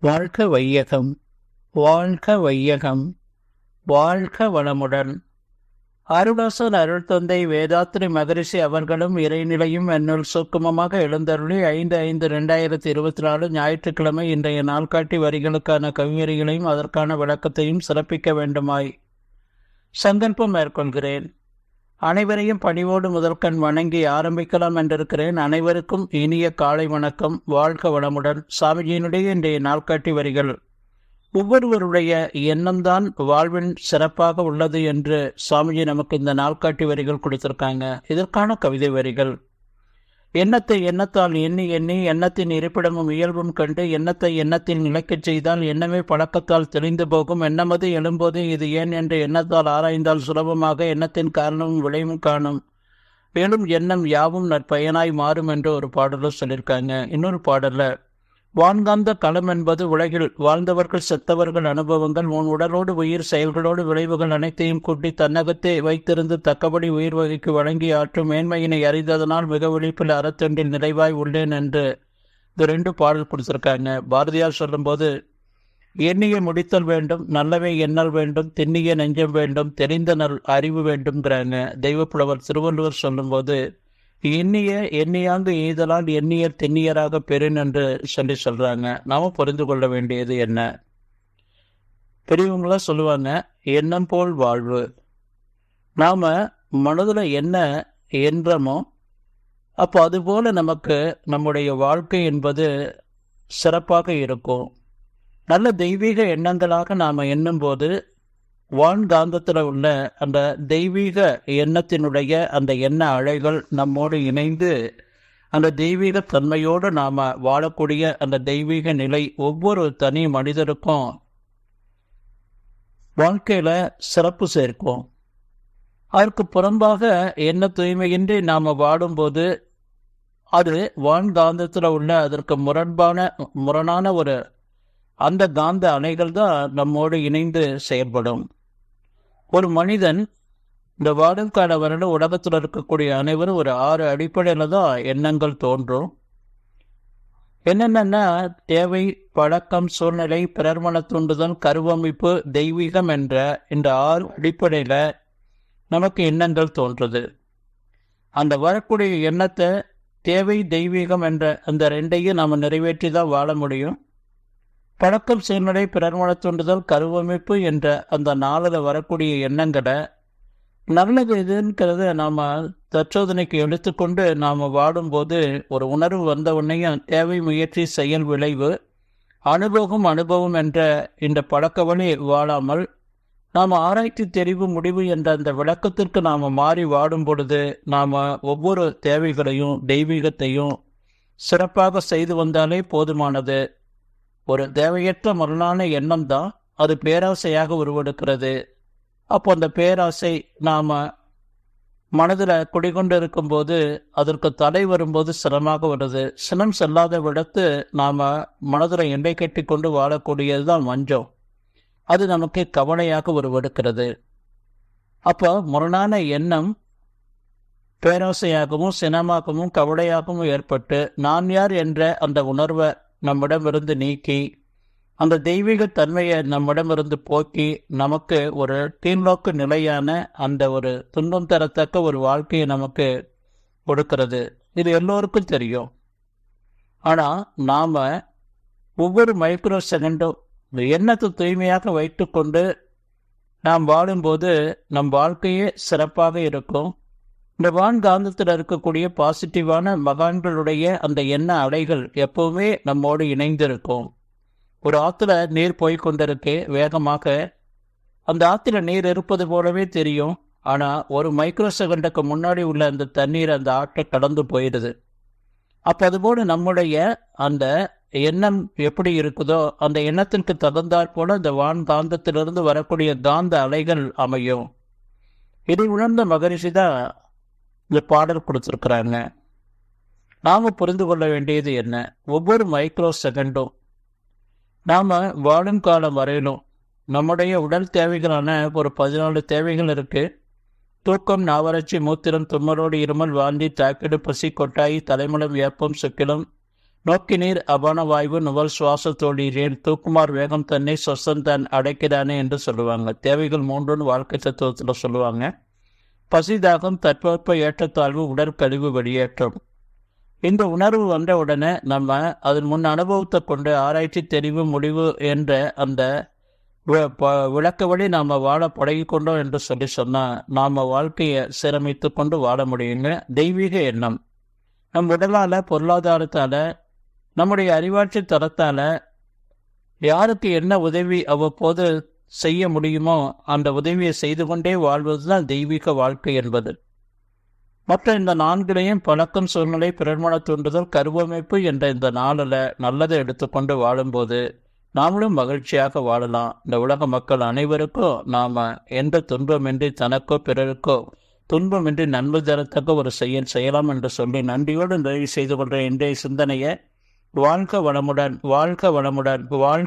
வாழ்க வையகம் வாழ்க வையகம் வாழ்க வளமுடன். அருளாசன் அருள் தந்தை மகரிஷி அவர்களும் இறைநிலையும் என்னுள் சுக்குமமாக எழுந்தருளி ஐந்து ஐந்து ரெண்டாயிரத்தி இருபத்தி நாலு ஞாயிற்றுக்கிழமை இன்றைய நாள்காட்டி வரிகளுக்கான கவிஞரிகளையும் அதற்கான விளக்கத்தையும் சிறப்பிக்க வேண்டுமாய். சங்கல்பம் மேற்கொள்கிறேன். அனைவரையும் பணிவோடு முதல்கண் வணங்கி ஆரம்பிக்கலாம் என்றிருக்கிறேன். அனைவருக்கும் இனிய காலை வணக்கம். வாழ்க வளமுடன். சாமிஜியினுடைய இன்றைய நாள்காட்டி வரிகள். ஒவ்வொருவருடைய எண்ணம்தான் வாழ்வின் சிறப்பாக உள்ளது என்று சாமிஜி நமக்கு இந்த நாள்காட்டி வரிகள் கொடுத்திருக்காங்க. இதற்கான கவிதை வரிகள். எண்ணத்தை எண்ணத்தால் எண்ணி எண்ணி எண்ணத்தின் இருப்பிடமும் இயல்பும் கண்டு எண்ணத்தை எண்ணத்தில் நிலைக்கச் செய்தால் எண்ணமே பழக்கத்தால் தெளிந்து போகும். எண்ணமது எழும்போது இது ஏன் என்று எண்ணத்தால் ஆராய்ந்தால் சுலபமாக எண்ணத்தின் காரணமும் விளைவும் காணும். மேலும் எண்ணம் யாவும் நற்பயனாய் மாறும் என்று ஒரு பாடலும் சொல்லியிருக்காங்க. இன்னொரு பாடலில் வான்காந்த களம் என்பது உலகில் வாழ்ந்தவர்கள் செத்தவர்கள் அனுபவங்கள் உன் உடலோடு உயிர் செயல்களோடு விளைவுகள் அனைத்தையும் கூட்டி தன்னகத்தே வைத்திருந்து தக்கபடி உயிர் வகைக்கு வழங்கி ஆற்றும் மேன்மையினை அறிந்ததனால் மிக விழிப்பில் அறத்தொன்றில் நிறைவாய் உள்ளேன் என்று இந்த ரெண்டு பாடல் கொடுத்துருக்காங்க. பாரதியார் சொல்லும்போது எண்ணிய முடித்தல் வேண்டும் நல்லவை எண்ணல் வேண்டும் திண்ணிய நெஞ்சம் வேண்டும் தெரிந்த நல் அறிவு வேண்டும்ங்கிறாங்க. தெய்வப்புலவர் திருவள்ளுவர் சொல்லும்போது எண்ணிய எண்ணியாங்கு எய்தலால் எண்ணியர் தென்னியராக பெறேன் என்று சொல்லி சொல்றாங்க. நாம புரிந்து கொள்ள வேண்டியது என்ன? பெரியவங்களாம் சொல்லுவாங்க எண்ணம் போல் வாழ்வு. நாம மனதில் என்ன எண்ணமோ அப்போ அதுபோல நமக்கு நம்முடைய வாழ்க்கை என்பது சிறப்பாக இருக்கும். நல்ல தெய்வீக எண்ணங்களாக நாம் எண்ணும்போது வான்காந்தத்தில் உள்ள அந்த தெய்வீக எண்ணத்தினுடைய அந்த எண்ண அலைகள் நம்மோடு இணைந்து அந்த தெய்வீக தன்மையோடு நாம் வாழக்கூடிய அந்த தெய்வீக நிலை ஒவ்வொரு தனி மனிதருக்கும் வாழ்க்கையில் சிறப்பு சேர்க்கும். அதற்கு புறம்பாக என்ன தூய்மையின்றி நாம் வாடும்போது அது வான்காந்தத்தில் உள்ள அதற்கு முரண்பான முரணான ஒரு அந்த காந்த அணைகள் தான் நம்மோடு இணைந்து செயல்படும். ஒரு மனிதன் இந்த வாடல்கால வருடம் உலகத்தில் இருக்கக்கூடிய அனைவரும் ஒரு ஆறு அடிப்படையில் தான் எண்ணங்கள் தோன்றும். என்னென்னா தேவை பழக்கம் சூழ்நிலை பிறர்மன தூண்டுதல் கருவமைப்பு தெய்வீகம் என்ற இந்த ஆறு அடிப்படையில் நமக்கு எண்ணங்கள் தோன்றுது. அந்த வரக்கூடிய எண்ணத்தை தேவை தெய்வீகம் என்ற அந்த ரெண்டையும் நாம் நிறைவேற்றி தான் வாழ முடியும். பழக்கம் சூழ்நிலை பிறர்மன தூண்டுதல் கருவமைப்பு என்ற அந்த நாளில் வரக்கூடிய எண்ணங்களை நல்லது எதுங்கிறத நாம் தற்சோதனைக்கு எடுத்துக்கொண்டு நாம் வாடும்போது ஒரு உணர்வு வந்த உடனே தேவை முயற்சி செயல் விளைவு அனுபவம் அனுபவம் என்ற இந்த பழக்க வழி வாழாமல் நாம் ஆராய்ச்சி தெரிவு முடிவு என்ற அந்த விளக்கத்திற்கு நாம் மாறி வாடும் பொழுது நாம் ஒவ்வொரு தேவைகளையும் தெய்வீகத்தையும் சிறப்பாக செய்து வந்தாலே போதுமானது. ஒரு தேவையற்ற மரணான எண்ணம் தான் அது பேராசையாக உருவெடுக்கிறது. அப்போ அந்த பேராசை நாம் மனதில் குடிகொண்டு இருக்கும்போது அதற்கு தடை வரும்போது சிரமமாக வருது. சினம் செல்லாத விடத்து நாம் மனதில் எண்ணெய் கட்டி கொண்டு வாழக்கூடியது தான் மஞ்சம் அது நமக்கு கவலையாக உருவெடுக்கிறது. அப்போ முரணான எண்ணம் பேராசையாகவும் சினமாகவும் கவலையாகவும் ஏற்பட்டு நான் யார் என்ற அந்த உணர்வை நம்மிடமிருந்து நீக்கி அந்த தெய்வீக தன்மையை நம்மிடமிருந்து போக்கி நமக்கு ஒரு கீழ்நோக்கு நிலையான அந்த ஒரு துன்பம் தரத்தக்க ஒரு வாழ்க்கையை நமக்கு கொடுக்கிறது. இது எல்லோருக்கும் தெரியும். ஆனால் நாம் ஒவ்வொரு மைக்ரோ செகண்டும் எண்ணத்தை தூய்மையாக வைத்துக்கொண்டு நாம் வாழும்போது நம் வாழ்க்கையே சிறப்பாக இருக்கும். இந்த வான் காந்தத்தில் இருக்கக்கூடிய பாசிட்டிவான மகான்களுடைய அந்த எண்ண அலைகள் எப்பவுமே நம்மோடு இணைந்திருக்கும். ஒரு ஆற்றுல நீர் போய் வேகமாக. அந்த ஆற்றுல நீர் இருப்பது போலவே தெரியும். ஆனால் ஒரு மைக்ரோ செகண்டுக்கு முன்னாடி உள்ள அந்த தண்ணீர் அந்த ஆற்றை கடந்து போயிடுது. அப்போ அதுபோல நம்முடைய அந்த எண்ணம் எப்படி இருக்குதோ அந்த எண்ணத்திற்கு தகுந்தாற் போல அந்த வான் காந்தத்திலிருந்து வரக்கூடிய காந்த அலைகள் அமையும். இதை உணர்ந்த மகரிஷி தான் இந்த பாடல் கொடுத்துருக்குறாங்க. நாம் புரிந்து கொள்ள வேண்டியது என்ன? ஒவ்வொரு மைக்ரோ செகண்டும் நாம் வாழும் காலம் வரையிலும் நம்முடைய உடல் தேவைகளான ஒரு பதினாலு தேவைகள் இருக்குது தூக்கம் நாவரட்சி மூத்திரம் தும்மலோடு இருமல் வாந்தி தாக்கிடு பசி கொட்டாயி தலைமலம் ஏப்பம் சுக்கிலம் நோக்கினீர் அபான வாய்வு நுவல் சுவாசத்தோடீரேன் தூக்குமார் வேகம் தன்னை சொசன் தான் அடைக்கிறானே என்று சொல்லுவாங்க. தேவைகள் மூன்றுன்னு வாழ்க்கை தத்துவத்தில் சொல்லுவாங்க. பசிதாகம் தட்பவெப்ப ஏற்றத்தாழ்வு உடற்கழிவு வெளியேற்றம். இந்த உணர்வு வந்தவுடனே நம்ம அதன் முன் அனுபவத்தை கொண்டு ஆராய்ச்சி தெரிவு முடிவு என்ற அந்த ப- விளக்க வழி நாம் வாழ பழகிக்கொண்டோம் என்று சொல்லி சொன்னால் நாம் வாழ்க்கையை சீரமைத்து கொண்டு வாழ முடியுங்க தெய்வீக எண்ணம். நம் உடலால் பொருளாதாரத்தால் நம்முடைய அறிவாட்சி தரத்தால் யாருக்கு என்ன உதவி அவ்வப்போது செய்ய முடியுமோ அந்த உதவியை செய்து கொண்டே வாழ்வதுதான் தெய்வீக வாழ்க்கை என்பது. மற்ற இந்த நான்கிலையும் பழக்கம் சூழ்நிலை பிறர்மன தூண்டுதல் கருவமைப்பு என்ற இந்த நாளில் நல்லதை எடுத்துக்கொண்டு வாழும்போது நாமளும் மகிழ்ச்சியாக வாழலாம். இந்த உலக மக்கள் அனைவருக்கும் நாம் எந்த துன்பமின்றி தனக்கோ பிறருக்கோ துன்பமின்றி நன்மை தரத்தக்க ஒரு செயல் செய்யலாம் என்று சொல்லி நன்றியோடு நிறைவு செய்து கொள்கிற இன்றைய சிந்தனையை வாழ்க வளமுடன் வாழ்க வளமுடன் வாழ்